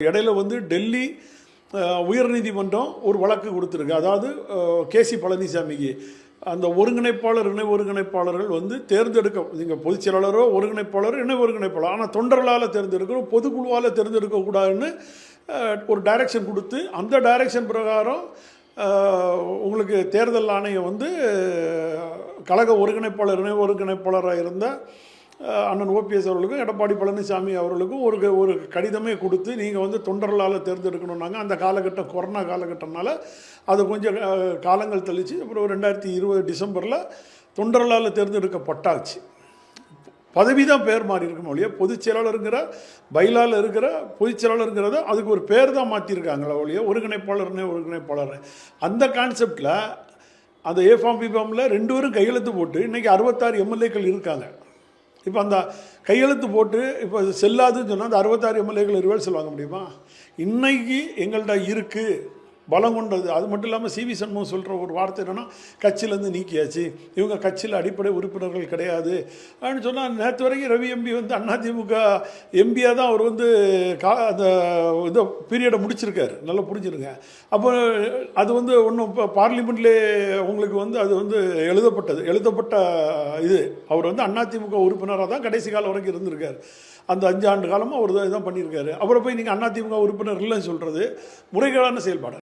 இடையில வந்து டெல்லி உயர்நீதிமன்றம் ஒரு வழக்கு கொடுத்துருக்கு. அதாவது கேசி பழனிசாமிக்கு. அந்த ஒருங்கிணைப்பாளர் இணை ஒருங்கிணைப்பாளர்கள் வந்து தேர்ந்தெடுக்க நீங்கள் பொதுச் செயலாளரோ ஒருங்கிணைப்பாளர் இணை ஒருங்கிணைப்பாளர் ஆனால் தொண்டர்களால் தேர்ந்தெடுக்கணும் பொதுக்குழுவால் தேர்ந்தெடுக்கக்கூடாதுன்னு ஒரு டைரக்ஷன் கொடுத்து அந்த டைரக்ஷன் பிரகாரம் உங்களுக்கு தேர்தல் ஆணையம் வந்து கழக ஒருங்கிணைப்பாளர் இணை ஒருங்கிணைப்பாளராக இருந்த அண்ணன் ஓபிஎஸ் அவர்களுக்கும் எடப்பாடி பழனிசாமி அவர்களுக்கும் ஒரு ஒரு கடிதமே கொடுத்து நீங்கள் வந்து தொண்டர்களால் தேர்ந்தெடுக்கணுன்னாங்க அந்த காலகட்டம் கொரோனா காலகட்டம்னால அது கொஞ்சம் காலங்கள் தெளித்து அப்புறம் ரெண்டாயிரத்தி இருபது டிசம்பரில் தொண்டர்களால் தேர்ந்தெடுக்கப்பட்டாச்சு. பதவி தான் பேர் மாறி இருக்கணும் ஒழிய பொதுச் செயலாளருங்கிற பைலால இருக்கிற பொதுச் செயலாளருங்கிறத அதுக்கு ஒரு பேர் தான் மாற்றிருக்காங்களா ஒழிய ஒருங்கிணைப்பாளர்னே ஒருங்கிணைப்பாளர். அந்த கான்செப்டில் அந்த ஏஃபாம் பிபாமில் ரெண்டு பேரும் கையெழுத்து போட்டு இன்றைக்கி அறுபத்தாறு எம்எல்ஏக்கள் இருக்காங்க. இப்போ அந்த கையெழுத்து போட்டு இப்போ அது செல்லாதுன்னு சொன்னால் அந்த அறுபத்தாறு எம்எல்ஏக்கள் இருவேல் சொல்லுவாங்க முடியுமா? இன்னைக்கு எங்கள்கிட்ட இருக்குது பலம் கொண்டது. அது மட்டும் இல்லாமல் சிவி சண்முகம் சொல்கிற ஒரு வார்த்தை என்னென்னா கட்சியிலேருந்து நீக்கியாச்சு. இவங்க கட்சியில் அடிப்படை உறுப்பினர்கள் கிடையாது. அப்படின்னு சொன்னால் நேற்று வரைக்கும் ரவி எம்பி வந்து அதிமுக எம்பியாக தான் அவர் வந்து கா அந்த இந்த பீரியடை முடிச்சிருக்கார். நல்லா புரிஞ்சிருங்க. அப்போ அது வந்து ஒன்றும் இப்போ பார்லிமெண்ட்லேயே உங்களுக்கு வந்து அது வந்து எழுதப்பட்டது. எழுதப்பட்ட இது. அவர் வந்து அதிமுக உறுப்பினராக தான் கடைசி காலம் வரைக்கும் இருந்திருக்கார். அந்த அஞ்சு ஆண்டு காலமாக அவர் தான் இதான் பண்ணியிருக்காரு. அப்புறம் போய் நீங்கள் அதிமுக உறுப்பினர் இல்லைன்னு சொல்கிறது முறைகேடான செயல்பாடு.